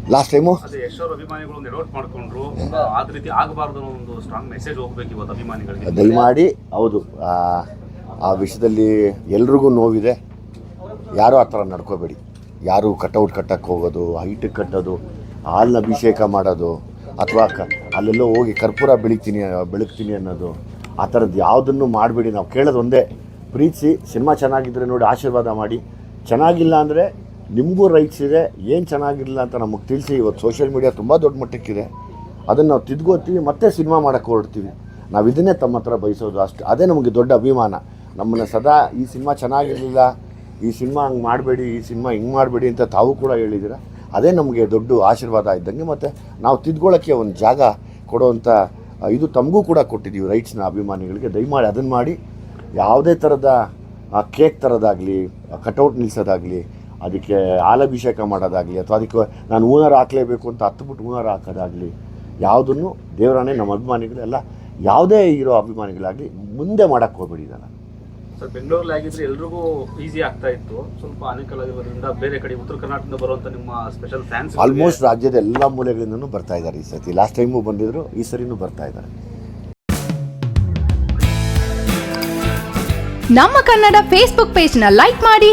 Last time ಅದೇ ಎಷ್ಟೋ ಅಭಿಮಾನಿಗಳು ಒಂದು ಎಡವಟ್ ಮಾಡ್ಕೊಂಡ್ರು ಆ ರೀತಿ ಆಗಬಾರ್ದು ಅನ್ನೋ ಒಂದು ಸ್ಟ್ರಾಂಗ್ ಮೆಸೇಜ್ ಹೋಗ್ಬೇಕು ಇವತ್ತು ಅಭಿಮಾನಿಗಳಿಗೆ. ದಯಮಾಡಿ ಹೌದು. ಆ, ಆ ವಿಷಯದಲ್ಲಿ ಎಲ್ರಿಗೂ ನೋವಿದೆ. ಯಾರೂ ಆ ಥರ ನಡ್ಕೋಬೇಡಿ. ಯಾರು ಕಟೌಟ್ ಕಟ್ಟಕ್ಕೆ ಹೋಗೋದು ಹೈಟ್ ಕಟ್ಟೋದು ಹಾಲನ್ನ ಅಭಿಷೇಕ ಮಾಡೋದು ಅಥವಾ ಕ ಅಲ್ಲೆಲ್ಲೋ ಹೋಗಿ ಕರ್ಪೂರ ಬೆಳಿತೀನಿ ಬೆಳಗ್ತೀನಿ ಅನ್ನೋದು ಆ ಥರದ್ದು ಯಾವುದನ್ನು ಮಾಡಬೇಡಿ. ನಾವು ಕೇಳೋದು ಒಂದೇ ಪ್ರೀತಿಸಿ ಸಿನಿಮಾ ಚೆನ್ನಾಗಿದ್ದರೆ ನೋಡಿ ಆಶೀರ್ವಾದ ಮಾಡಿ. ಚೆನ್ನಾಗಿಲ್ಲ ಅಂದರೆ ನಿಮಗೂ ರೈಟ್ಸ್ ಇದೆ, ಏನು ಚೆನ್ನಾಗಿರಲಿಲ್ಲ ಅಂತ ನಮಗೆ ತಿಳಿಸಿ. ಇವತ್ತು ಸೋಷಿಯಲ್ ಮೀಡಿಯಾ ತುಂಬ ದೊಡ್ಡ ಮಟ್ಟಕ್ಕಿದೆ. ಅದನ್ನು ನಾವು ತಿದ್ಕೋತೀವಿ, ಮತ್ತೆ ಸಿನಿಮಾ ಮಾಡೋಕ್ಕೆ ಹೊರಡ್ತೀವಿ. ನಾವು ಇದನ್ನೇ ತಮ್ಮ ಹತ್ರ ಬಯಸೋದು ಅಷ್ಟು. ಅದೇ ನಮಗೆ ದೊಡ್ಡ ಅಭಿಮಾನ. ನಮ್ಮನ್ನು ಸದಾ ಈ ಸಿನಿಮಾ ಚೆನ್ನಾಗಿರಲಿಲ್ಲ, ಈ ಸಿನಿಮಾ ಹಂಗೆ ಮಾಡಬೇಡಿ, ಈ ಸಿನಿಮಾ ಹಿಂಗೆ ಮಾಡಬೇಡಿ ಅಂತ ತಾವು ಕೂಡ ಹೇಳಿದ್ದೀರ ಅದೇ ನಮಗೆ ದೊಡ್ಡ ಆಶೀರ್ವಾದ ಇದ್ದಂಗೆ ಮತ್ತು ನಾವು ತಿದ್ಕೊಳ್ಳೋಕ್ಕೆ ಒಂದು ಜಾಗ ಕೊಡುವಂಥ ಇದು ತಮಗೂ ಕೂಡ ಕೊಟ್ಟಿದ್ದೀವಿ ರೈಟ್ಸ್ನ ಅಭಿಮಾನಿಗಳಿಗೆ. ದಯಮಾಡಿ ಅದನ್ನು ಮಾಡಿ, ಯಾವುದೇ ಥರದ ಕೇಕ್ ಥರದಾಗಲಿ ಕಟೌಟ್ ನಿಲ್ಲಿಸೋದಾಗಲಿ ಅದಕ್ಕೆ ಹಾಲಭಿಷೇಕ ಮಾಡೋದಾಗಲಿ ಅಥವಾ ಅದಕ್ಕೆ ನಾನು ಹೂನಾರ ಹಾಕಲೇಬೇಕು ಅಂತ ಹತ್ಬಿಟ್ಟು ಹೂನಾರ ಹಾಕೋದಾಗಲಿ ಯಾವುದನ್ನು ದೇವರಾಣೆ ನಮ್ಮ ಅಭಿಮಾನಿಗಳೆಲ್ಲ ಯಾವುದೇ ಇರೋ ಅಭಿಮಾನಿಗಳಾಗಲಿ ಮುಂದೆ ಮಾಡೋಕ್ಕೆ ಹೋಗ್ಬೇಡಿ ನಾನು ಸರ್ ಬೆಂಗಳೂರಲ್ಲಿ ಆಗಿದ್ರೆ ಎಲ್ರಿಗೂ ಈಸಿ ಆಗ್ತಾ ಇತ್ತು. ಸ್ವಲ್ಪ ಅನುಕೂಲ ಆಗಿರೋದ್ರಿಂದ ಬೇರೆ ಕಡೆ ಉತ್ತರ ಕರ್ನಾಟಕದಿಂದ ಬರುವಂಥ ನಿಮ್ಮ ಸ್ಪೆಷಲ್ ಫ್ಯಾನ್ಸ್ ಆಲ್ಮೋಸ್ಟ್ ರಾಜ್ಯದ ಎಲ್ಲ ಮೂಲೆಗಳಿಂದನೂ ಬರ್ತಾ ಇದ್ದಾರೆ ಈ ಸತಿ ಲಾಸ್ಟ್ ಟೈಮು ಬಂದಿದ್ರು ಈ ಸರಿನೂ ಬರ್ತಾ ಇದ್ದಾರೆ. ನಮ್ಮ ಕನ್ನಡ ಫೇಸ್ಬುಕ್ ಪೇಜ್ನ ನ ಲೈಕ್ ಮಾಡಿ